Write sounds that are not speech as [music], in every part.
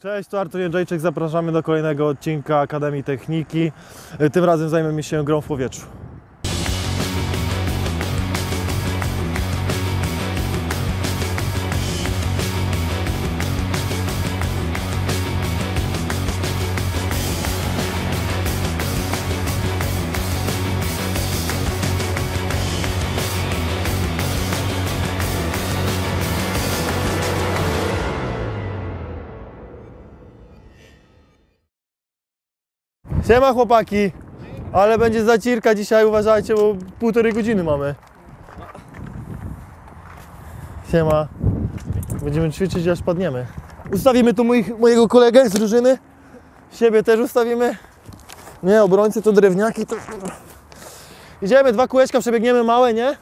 Cześć, tu Artur Jędrzejczyk, zapraszamy do kolejnego odcinka Akademii Techniki. Tym razem zajmiemy się grą w powietrzu. Siema chłopaki, ale będzie zacirka dzisiaj, uważajcie, bo półtorej godziny mamy. Siema, będziemy ćwiczyć aż padniemy. Ustawimy tu moich, mojego kolegę z drużyny, siebie też ustawimy. Nie, obrońcy to drewniaki, to... Idziemy, dwa kółeczka przebiegniemy małe, nie?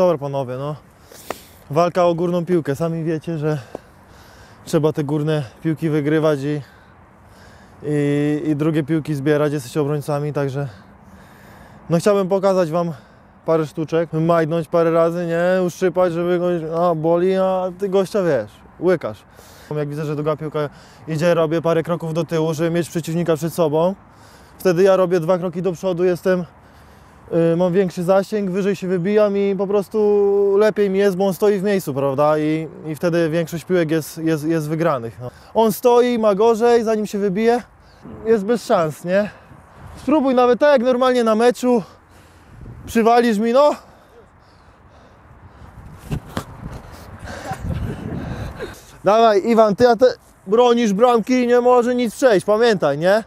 Dobra panowie, no. Walka o górną piłkę. Sami wiecie, że trzeba te górne piłki wygrywać i, i, i drugie piłki zbierać. Jesteście obrońcami, także no chciałbym pokazać wam parę sztuczek, majdnąć parę razy, nie? Uszczypać, żeby go, a boli, a ty gościa wiesz, łykasz. Jak widzę, że druga piłka idzie, robię parę kroków do tyłu, żeby mieć przeciwnika przed sobą. Wtedy ja robię dwa kroki do przodu, jestem mam większy zasięg, wyżej się wybijam i po prostu lepiej mi jest, bo on stoi w miejscu, prawda? I, i wtedy większość piłek jest, jest, jest wygranych. No. On stoi, ma gorzej, zanim się wybije, jest bez szans, nie? Spróbuj nawet tak jak normalnie na meczu, przywalisz mi, no. Dawaj, Iwan, ty a te bronisz bramki, nie może nic przejść, pamiętaj, nie?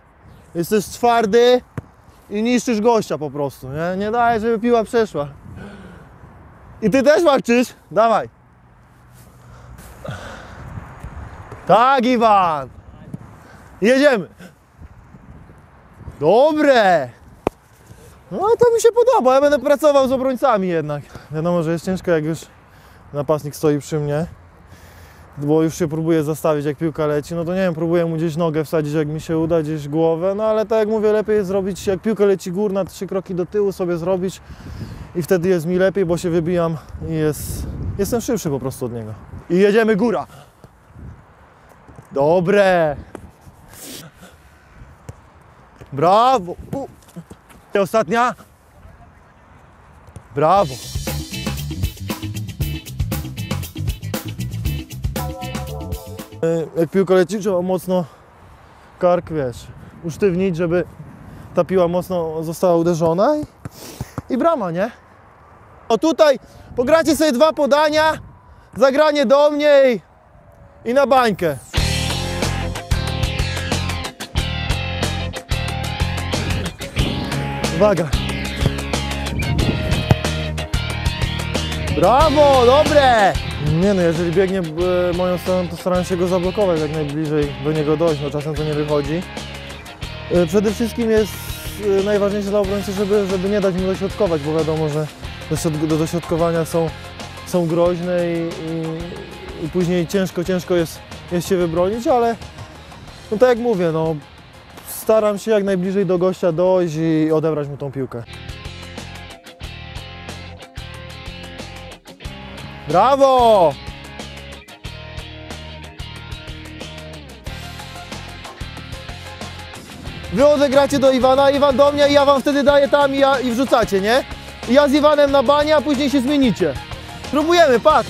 Jesteś twardy, i niszczysz gościa po prostu, nie? Nie daj, żeby piła przeszła. I ty też walczysz? Dawaj. Tak, Iwan. Jedziemy. Dobre. No to mi się podoba, ja będę pracował z obrońcami jednak. Wiadomo, że jest ciężko, jak już napastnik stoi przy mnie. Bo już się próbuję zastawić, jak piłka leci, no to nie wiem, próbuję mu gdzieś nogę wsadzić, jak mi się uda, gdzieś głowę, no ale tak jak mówię, lepiej jest zrobić, jak piłka leci górna, trzy kroki do tyłu sobie zrobić i wtedy jest mi lepiej, bo się wybijam i jest, jestem szybszy po prostu od niego. I jedziemy góra. Dobre. Brawo. U. Ostatnia. Brawo. Jak piłka leci, trzeba mocno kark, wiesz, usztywnić, żeby ta piła mocno została uderzona i, i brama, nie? O tutaj pogracie sobie dwa podania, zagranie do mnie i, i na bańkę. Uwaga. Brawo, dobre! Nie no, jeżeli biegnie e, moją stroną, to staram się go zablokować, jak najbliżej do niego dojść, no czasem to nie wychodzi. E, Przede wszystkim jest e, najważniejsze dla obrońcy, żeby, żeby nie dać mu dośrodkować, bo wiadomo, że do dośrodkowania są, są groźne i, i, i później ciężko, ciężko jest, jest się wybronić, ale no tak jak mówię, no staram się jak najbliżej do gościa dojść i odebrać mu tą piłkę. Brawo! Wy odegracie do Iwana, Iwan do mnie i ja wam wtedy daję tam i, ja, i wrzucacie, nie? I ja z Iwanem na banie, a później się zmienicie. Próbujemy, patrz.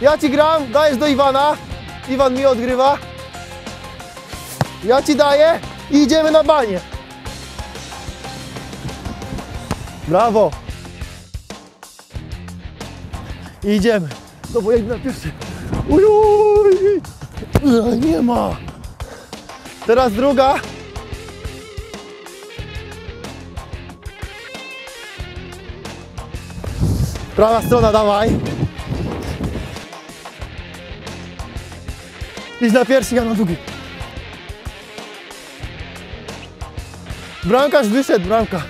Ja ci gram, dajesz do Iwana, Iwan mi odgrywa. Ja ci daję i idziemy na banie. Brawo. I idziemy. No bo jak na pierwszy. Ujuj! E, Nie ma. Teraz druga. Prawa strona, dawaj. Idź na pierwszy, ja na drugi. Bramkarz wyszedł, bramka.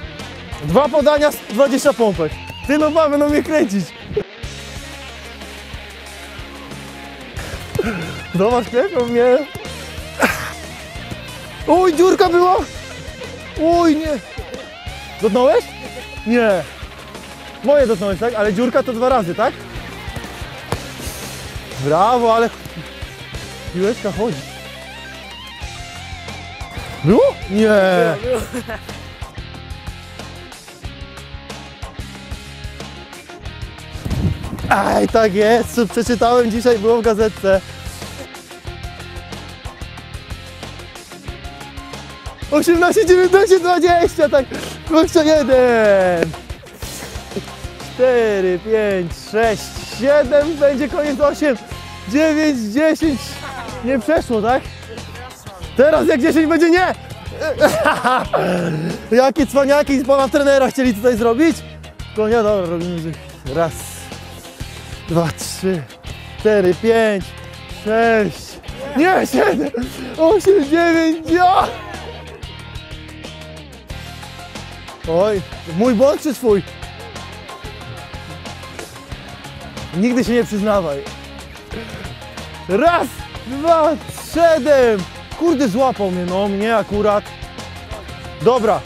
Dwa podania, 20 pompek. Ty no ma, będą mnie kręcić. Zobacz, klepią mnie. Uj, dziurka była. Uj, nie. Dotknąłeś? Nie. Moje dotknąłeś, tak? Ale dziurka to dwa razy, tak? Brawo, ale... Piłeczka chodzi. Było? Nie. Aj, tak jest, przeczytałem dzisiaj, było w gazetce. 18, 19, 20, tak, jeszcze jeden. 4, 5, 6, 7, będzie koniec 8, 9, 10. Nie przeszło, tak? Teraz jak 10 będzie nie! [laughs] Jakie cwaniaki z pana trenera chcieli tutaj zrobić? Konia, dobra, robimy raz, dwa, trzy, cztery, pięć, sześć, nie, siedem, osiem, dziewięć, ja! Oj, mój błąd czy twój? Nigdy się nie przyznawaj. Raz, dwa, siedem. Kurde, złapał mnie, no mnie akurat. Dobra.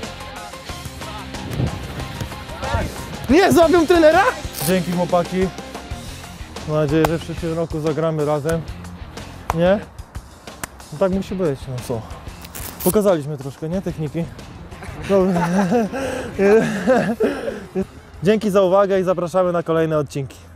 Nie, złapią trenera? Dzięki chłopaki. Mam nadzieję, że w przyszłym roku zagramy razem. Nie? No tak musi być, no co? Pokazaliśmy troszkę, nie? Techniki. [laughs] Dzięki za uwagę i zapraszamy na kolejne odcinki.